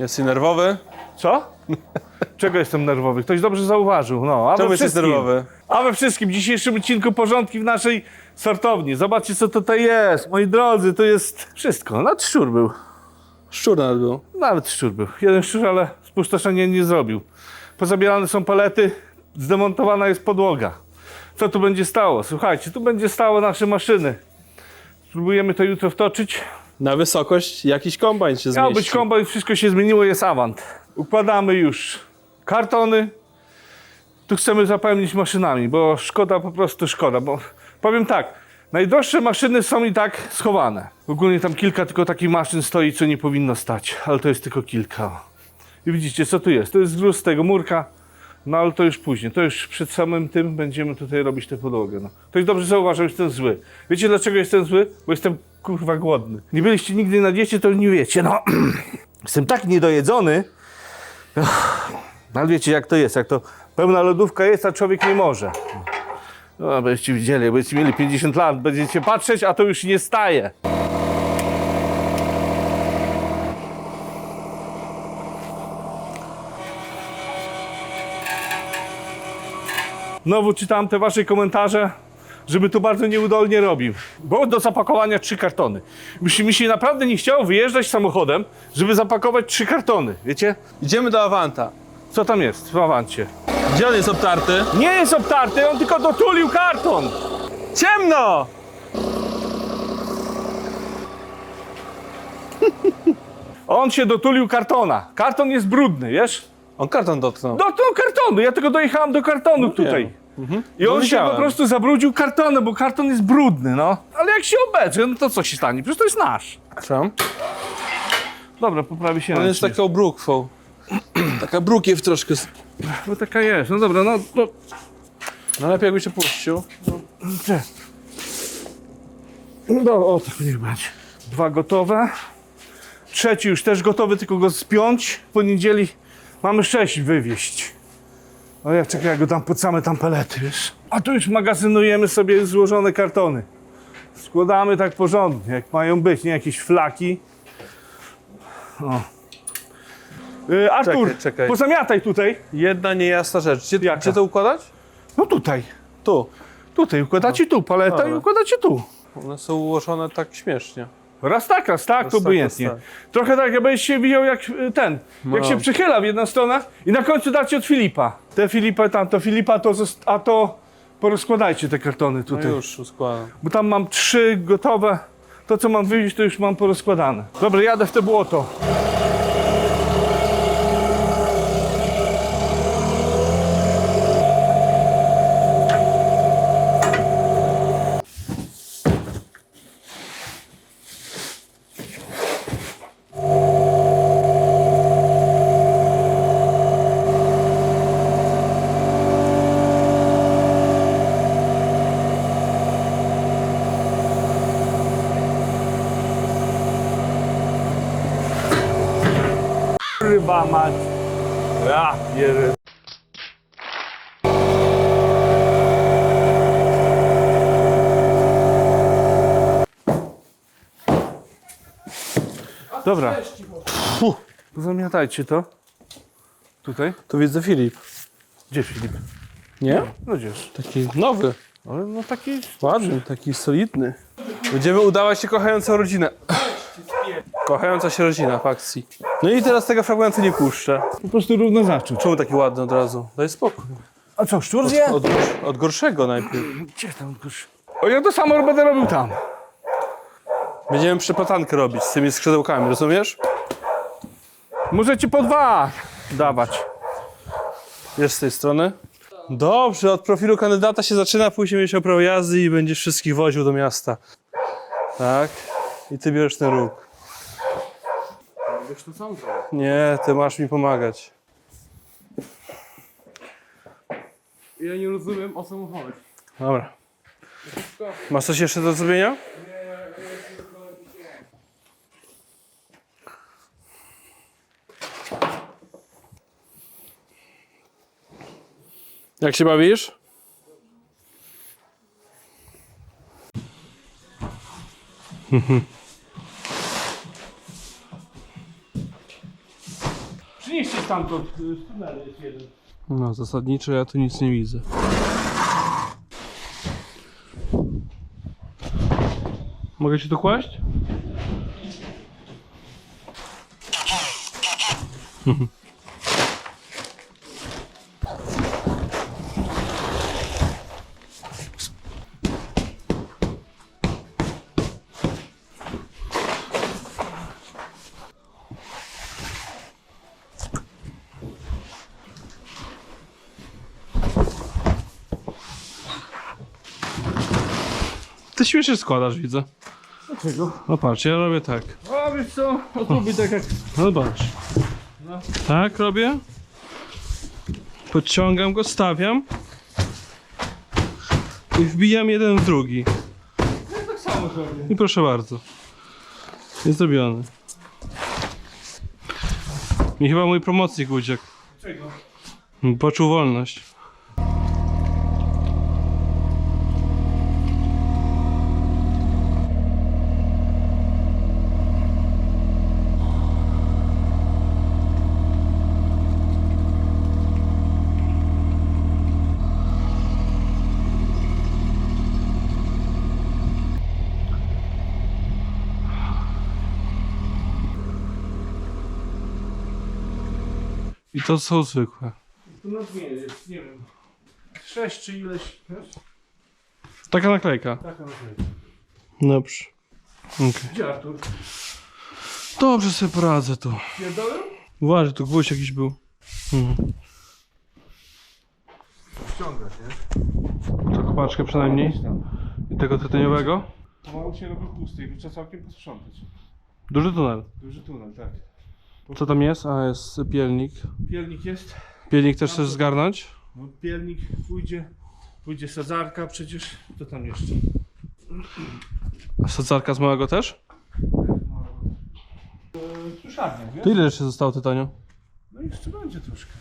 Jesteś nerwowy? Co? Czego jestem nerwowy? Ktoś dobrze zauważył. No, a Czemu we jesteś wszystkim, nerwowy? A we wszystkim w dzisiejszym odcinku porządki w naszej sortowni. Zobaczcie, co tutaj jest. Moi drodzy, to jest wszystko. Nawet szczur był. Szczur nawet był. Nawet szczur był. Jeden szczur, ale spustoszenia nie zrobił. Pozabierane są palety, zdemontowana jest podłoga. Co tu będzie stało? Słuchajcie, tu będzie stało nasze maszyny. Spróbujemy to jutro wtoczyć. Na wysokość jakiś kombajn się Miał zmieści. być kombajn, wszystko się zmieniło, jest awant. Układamy już kartony. Tu chcemy zapełnić maszynami, bo szkoda, po prostu szkoda. Bo powiem tak, najdroższe maszyny są i tak schowane. Ogólnie tam kilka tylko takich maszyn stoi, co nie powinno stać, ale to jest tylko kilka. I widzicie, co tu jest? To jest gruz z tego murka, no ale to już później. To już przed samym tym będziemy tutaj robić tę podłogę. No. Ktoś dobrze zauważył, że jestem zły. Wiecie dlaczego jestem zły? Bo jestem kurwa głodny. Nie byliście nigdy na diecie, to nie wiecie. No, jestem tak niedojedzony. Ale wiecie jak to jest, jak to pełna lodówka jest, a człowiek nie może. No, będziecie widzieli, będziecie mieli 50 lat, będziecie patrzeć, a to już nie staje. Znowu czytałem te wasze komentarze, żeby to bardzo nieudolnie robił. Było do zapakowania trzy kartony. Już mi się naprawdę nie chciało wyjeżdżać samochodem, żeby zapakować trzy kartony. Wiecie? Idziemy do Avanta. Co tam jest w awancie? Gdzie on jest obtarty? Nie jest obtarty, on tylko dotulił karton. Ciemno! On się dotulił kartona. Karton jest brudny, wiesz? On karton dotknął. Dotknął kartonu. Ja tylko dojechałem do kartonu tutaj. I No on się widziałem. po prostu zabrudził kartonem, bo karton jest brudny, no. Ale jak się obedrze, no to co się stanie? Przecież to jest nasz. Czemu? Dobra, poprawi się On jest ręcznik. taką brukwą. Taka brukiew troszkę. No taka jest. No dobra, no, no No lepiej jakby się puścił. Te. No, o, to niech będzie. Dwa gotowe. Trzeci już też gotowy, tylko go spiąć. W poniedzieli mamy sześć wywieźć. O ja czekaj, jak go tam pod same tam pelety, wiesz. A tu już magazynujemy sobie złożone kartony. Składamy tak porządnie, jak mają być, nie jakieś flaki. O. Yy, Artur, Czekaj, czekaj. pozamiataj tutaj. Jedna niejasna rzecz. Gdzie, Jaka? gdzie to układać? No tutaj. Tu. Tutaj układacie tu paletę i układacie tu. One są ułożone tak śmiesznie. Raz tak, raz tak, Raz to tak, obojętnie. tak. Trochę tak, jakbyś się widział jak ten, jak No. się przychyla w jedną stronę i na końcu dacie od Filipa. Te Filipa, tam, to Filipa, to, a to porozkładajcie te kartony No tutaj. już układam. Bo tam mam trzy gotowe. To, co mam wywieźć, to już mam porozkładane. Dobra, jadę w te błoto. Ryba mać. Ja. Dobra. Puh. Zamiatajcie to. Tutaj. Tu widzę Filip. Gdzie Filip? Nie? No gdzież? Taki nowy. Ale no taki... Ładny, taki solidny. Będziemy udawać się kochającą rodzinę. Kochająca się rodzina w akcji. No i teraz tego fragmentu nie puszczę. Po prostu równo zacząć. Czemu taki ładny od razu? Daj spokój. A co, szczur zje? Od, od gorszego najpierw. Gdzie tam goś? O, ja to samo będę robił tam. Będziemy przeplatankę robić z tymi skrzydełkami, rozumiesz? Możecie po dwa dawać. Wiesz z tej strony? Dobrze, od profilu kandydata się zaczyna, później mieć prawo jazdy i będziesz wszystkich woził do miasta. Tak? I ty bierzesz ten róg. Wiesz to zrobić. Nie, ty masz mi pomagać. Ja nie rozumiem o co mu chodzi. Dobra. Masz coś jeszcze do zrobienia? Jak się bawisz? Przynieście stamtąd, y, z tunelu jest jeden. No, zasadniczo ja tu nic nie widzę. Mogę ci to kłaść? Ty śmiesznie składasz, widzę. Dlaczego? No patrz, ja robię tak. A wiesz co, no by tak jak... No patrz. Tak robię. Podciągam go, stawiam. I wbijam jeden w drugi. Ja tak samo robię. I proszę bardzo. Jest zrobiony. I chyba mój pomocnik uciekł. Czego? Poczuł wolność. I to są zwykłe. Tu na dnie jest, nie wiem, sześć czy ileś, wiesz? Taka naklejka. Taka naklejka. Dobrze. Okej. Gdzie Artur? Dobrze sobie poradzę tu. Pierdolę? Uważaj, tu gwóźdź jakiś był. Mhm. Ściągać, nie? To kopaczkę przynajmniej. I tego tytoniowego. Pomału się robi pusty i trzeba całkiem posprzątać. Duży tunel. Duży tunel, tak. Co tam jest? A, jest pielnik. Pielnik jest. Pielnik też chcesz zgarnąć? No, pielnik pójdzie, pójdzie sadzarka przecież. Co tam jeszcze? A sadzarka z małego też? Suszarnia, wiesz? To ile jeszcze zostało tytoniu? No jeszcze będzie troszkę.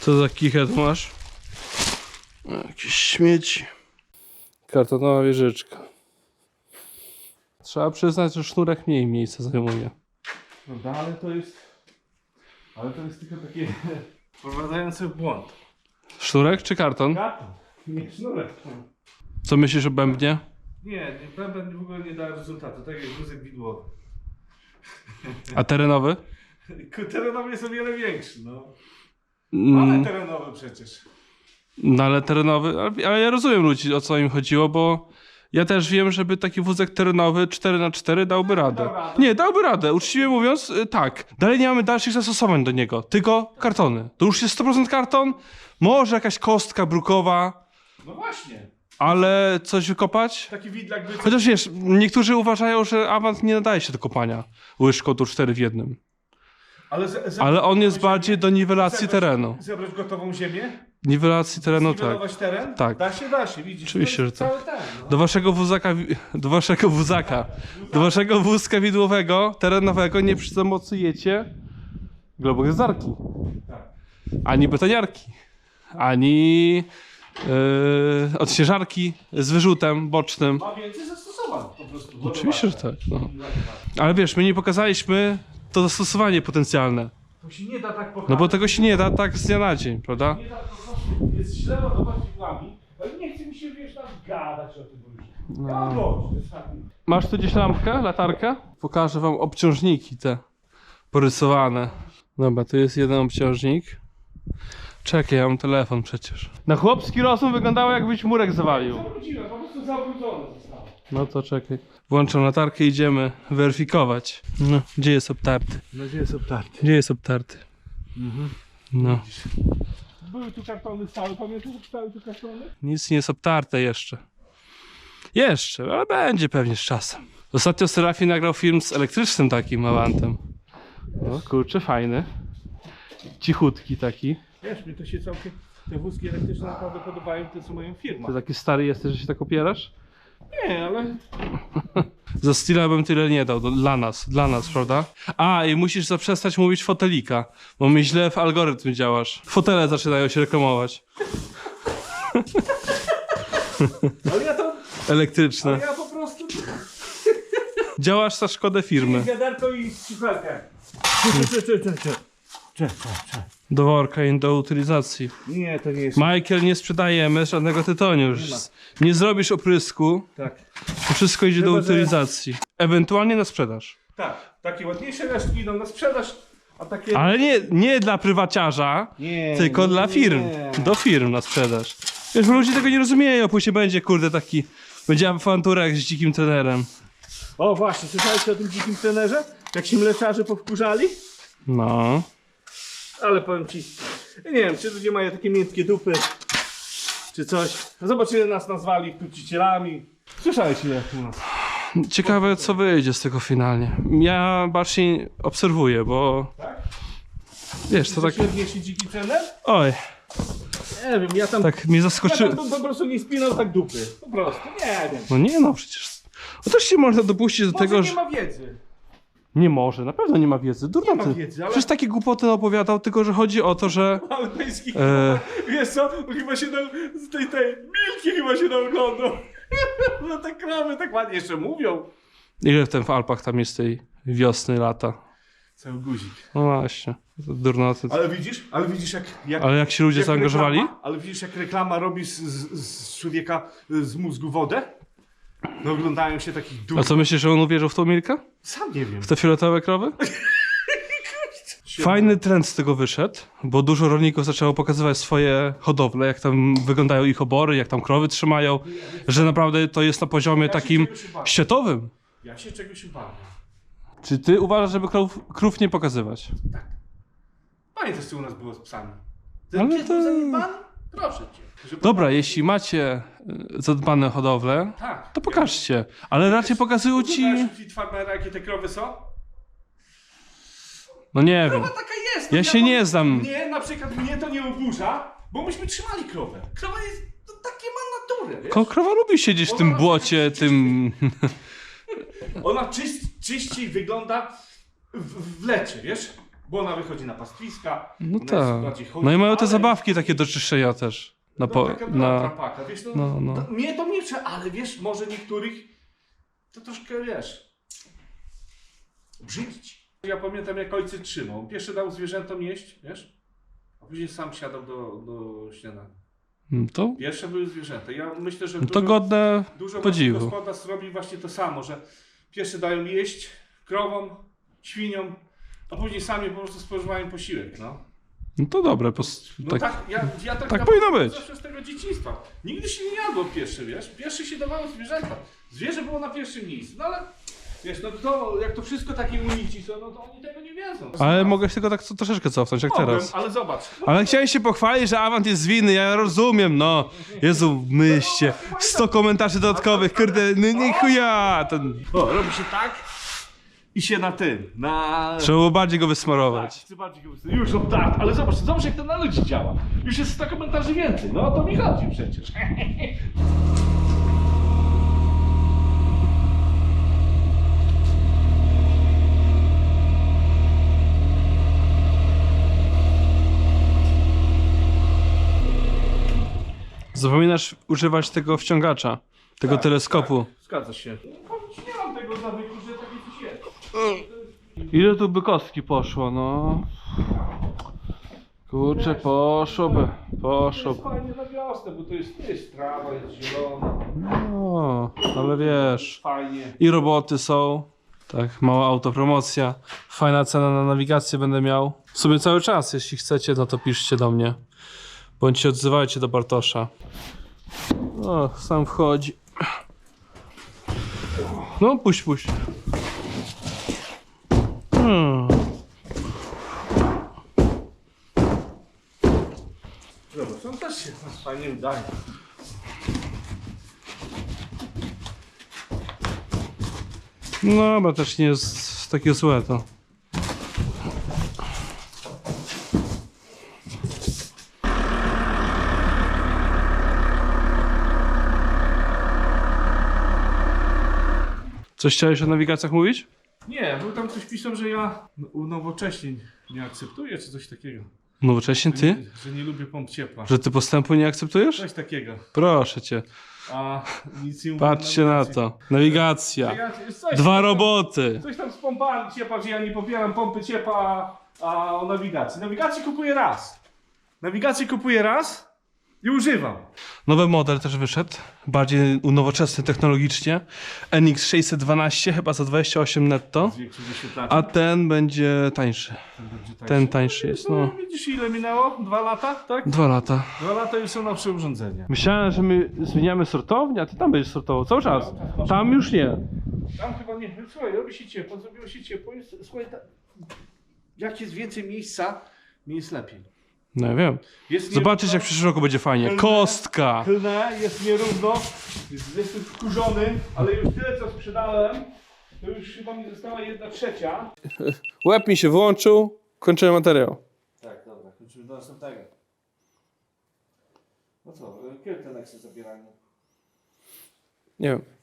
Co za kichę tu masz? Jakieś śmieci. Kartonowa wieżyczka. Trzeba przyznać, że sznurek mniej miejsca zajmuje. Prawda, ale to jest... Ale to jest tylko takie wprowadzające w błąd. Sznurek czy karton? Karton, nie sznurek. Co myślisz o bębnie? Nie, nie, bęben w ogóle nie da rezultatu, tak jak wózek widłowy. A terenowy? Terenowy jest o wiele większy, no. Ale Mm, terenowy przecież. no ale terenowy, ale, ale ja rozumiem ludzi o co im chodziło, bo ja też wiem, żeby taki wózek terenowy 4x4 dałby radę. Nie, dałby radę. Uczciwie mówiąc, y, tak. Dalej nie mamy dalszych zastosowań do niego, tylko kartony. To już jest 100% karton, może jakaś kostka brukowa, No właśnie. ale coś wykopać? Taki widlak by... Chociaż wiesz, niektórzy uważają, że Avant nie nadaje się do kopania łyżką tu 4 w jednym. Ale, Ale on jest gotową bardziej do niwelacji Zebrać- terenu. Zebrać gotową ziemię? Niwelacji terenu, tak. Zniwelować teren? Tak. Da się, da się, widzisz. Oczywiście, To jest że tak. Cały ten, no. Do waszego wózaka, wi- do waszego wózaka, do waszego wózka widłowego, terenowego nie przymocujecie globogazarki, Tak. ani betoniarki, ani yy, odśnieżarki z wyrzutem bocznym. Ma więcej zastosowań po prostu. Oczywiście, że tak. No. Ale wiesz, my nie pokazaliśmy to zastosowanie potencjalne. To się nie da tak pokazać. No bo tego się nie da tak z dnia na dzień, prawda? Nie da. Jest źle ładować figlami, ale nie chce mi się, wiesz, tam gadać o tym, już... No. Ja mam dość, to jest. Masz tu gdzieś lampkę, latarkę? Pokażę wam obciążniki te porysowane. Dobra, tu jest jeden obciążnik. Czekaj, ja mam telefon przecież. Na chłopski rozum wyglądało jakbyś murek zawalił. Zawróciłem, po prostu zawrócone zostało. No to czekaj. Włączam latarkę i idziemy weryfikować. No, gdzie jest obtarty? Nadzieję jest obtarty. Gdzie jest obtarty? No, Były tu kartony stałe, pamiętasz, że stały tu kartony? nic nie jest obtarte jeszcze. Jeszcze, ale będzie pewnie z czasem. Ostatnio Serafin nagrał film z elektrycznym takim avantem. No kurczę, fajny. Cichutki taki. Wiesz, mi to się całkiem... Te wózki elektryczne naprawdę podobają, te co mają firma. Ty taki stary jesteś, że się tak opierasz? Nie, ale Za Stila bym tyle nie dał, do- dla nas, dla nas, prawda? A, i musisz zaprzestać mówić fotelika, bo my źle w algorytm działasz. Fotele zaczynają się reklamować. Ale ja to, Elektryczne. ale ja po prostu Działasz za szkodę firmy. Wiaderko i kucharkę. Cze, cze, cze. Do worka i do utylizacji. Nie, to nie jest. Michael, nie sprzedajemy żadnego tytoniu. Już nie zrobisz oprysku, Tak. to wszystko idzie do Chyba, że- utylizacji. Ewentualnie na sprzedaż. Tak. Takie ładniejsze resztki idą na sprzedaż, a takie. Ale nie, nie dla prywaciarza, Nie. tylko nie, dla nie, firm. nie. Do firm na sprzedaż. Wiesz, ludzie tego nie rozumieją, później będzie, kurde, taki... Będzie awantura z dzikim trenerem. O właśnie, słyszałeś o tym dzikim trenerze? Jak się mleczarze powkurzali? No. Ale powiem ci, ja nie wiem, czy ludzie mają takie miętkie dupy, czy coś. Zobacz, ile nas nazwali trucicielami. Słyszałeś ile u nas? Ciekawe, co wyjdzie z tego finalnie. Ja bardziej obserwuję, bo... Tak? Wiesz, to tak... Średniejszy dziki trener? Oj, Nie wiem, ja tam... tak mnie Ja zaskoczyło. tam bym po prostu nie spinał tak dupy. Po prostu, nie wiem. No nie no, przecież... No też się można dopuścić do Może tego, nie że... ma wiedzy. Nie może, na pewno nie ma wiedzy. Durna Nie ma ty. wiedzy, ale- Przecież takie głupoty opowiadał, tylko że chodzi o to, że... Alpejski, E. wiesz co, chyba się na, z tej, tej Milki chyba się naoglądał. No te krowy tak ładnie jeszcze mówią. Ile w tym w Alpach tam jest tej wiosny, lata? Cały guzik. No właśnie, to durnoty. Ale widzisz, ale widzisz jak... jak Ale jak się ludzie zaangażowali? Reklama, ale widzisz jak reklama robi z, z, z człowieka z mózgu wodę? No oglądają się takich A duch. co myślisz, że on uwierzył w tą Milkę? Sam nie wiem. W te fioletowe krowy? Fajny trend z tego wyszedł, bo dużo rolników zaczęło pokazywać swoje hodowle, jak tam wyglądają ich obory, jak tam krowy trzymają, że naprawdę to jest na poziomie takim światowym. Ja się czegoś ubawiam. Czy ty uważasz, żeby krów, krów nie pokazywać? Pamiętasz co u nas było z psami? Ale Ten pies to- był zaniedbany? Proszę cię. żeby- Dobra, jeśli macie y, zadbane hodowle, Tak. to pokażcie, ale raczej pokazują ci... U Fit Farmera jakie te krowy są? No nie wiem. Krowa taka jest. Ja no się mam- nie znam. Mnie na przykład mnie to nie oburza, bo myśmy trzymali krowę. Krowa jest, to takie ma naturę, wiesz? Ko- Krowa lubi siedzieć w tym błocie, tym... Ona czyś, czyściej wygląda w, w lecie, wiesz? Bo ona wychodzi na pastwiska. No ona jest tak. bardziej No i mają te ale- zabawki takie do czyszczenia też. Na No, po... taka była na... trapaka, wiesz? No, no, no. To, mnie to nie prze, ale wiesz, może niektórych to troszkę, wiesz, brzydzić. Ja pamiętam, jak ojciec trzymał. Pierwszy dał zwierzętom jeść, wiesz? A później sam siadał do, do śniadania. Mm, To, Pierwsze były zwierzęta. Ja myślę, że to dużo, godne dużo podziwu. gospodarstw robi właśnie to samo, że pierwsze dają jeść krowom, świniom, a później sami po prostu spożywają posiłek, no. No to dobre. Pos... No tak. tak, ja, ja tak, tak powinno być. Zawsze z tego dzieciństwa. Nigdy się nie jadło pierwszy, wiesz? Pierwszy się dawało zwierzęta. Zwierzę było na pierwszym miejscu, no ale wiesz, no to jak to wszystko takie unici są, no to oni tego nie wiedzą. Ale mogę się tego tak co- troszeczkę cofnąć, jak Mogłem, teraz. ale zobacz. Ale chciałem się pochwalić, że awant jest winny, ja rozumiem, no. Jezu, myślcie. 100 komentarzy dodatkowych, kurde, no nie chuja. Ten... O, robi się tak i się na tym, na... Trzeba było bardziej go Tak, wysmarować. chcę bardziej go wystarczy. Już od tak, ale zobacz, zobacz jak to na ludzi działa. Już jest 100 komentarzy więcej, no o to mi chodzi przecież. Zapominasz używać tego wciągacza, tego Tak, teleskopu. Zgadza się. Nie mam tego nawyku, że. Ile tu by kostki poszło, no. Kurczę, poszłoby, To jest fajnie na wiosnę, bo to jest, to jest trawa, jest zielona, No, ale wiesz. fajnie. I roboty są. Tak, mała autopromocja. Fajna cena na nawigację będę miał. W sumie cały czas, jeśli chcecie, no to piszcie do mnie. Bądź się odzywajcie do Bartosza. O, sam wchodzi. No, puść, puść. Hmm. Dobra, są też się fajnie udaje. No, bo też nie jest takie złe to. Coś chciałeś o nawigacjach mówić? Nie, był tam ktoś pisał, że ja unowocześnień nie akceptuję, czy coś takiego. Nowocześnie ty? Że nie lubię pomp ciepła. Że ty postępu nie akceptujesz? Coś takiego. Proszę cię. a nic nie mówię Patrzcie na nawigacji. to. Nawigacja. Coś, Dwa roboty. Coś tam z pompami ciepła, że ja nie popieram pompy ciepła, a o nawigacji. Nawigację kupuję raz. Nawigację kupuję raz i używam. Nowy model też wyszedł, bardziej nowoczesny technologicznie. NX 612 chyba za 28 netto, a ten będzie tańszy. Ten tańszy jest, No, no. widzisz ile minęło? Dwa lata, tak? Dwa lata. Dwa lata już są nowsze urządzenia. Myślałem, że my zmieniamy sortownię, a ty tam będziesz sortował cały czas. Tam już nie. Tam chyba nie. No, Słuchaj, robi się ciepło, zrobiło się ciepło. Słuchaj, ta... jak jest więcej miejsca, mi jest lepiej. No ja wiem. Jest Zobaczysz jak w przyszłym roku będzie fajnie. Kostka! Tylne, jest nierówno, jest, jestem wkurzony, ale już tyle co sprzedałem, to już chyba mi została jedna trzecia. Łeb mi się wyłączył, kończymy materiał. Tak, dobra, kończymy do następnego. No co, kiedy te Nexy zabierają? Nie wiem.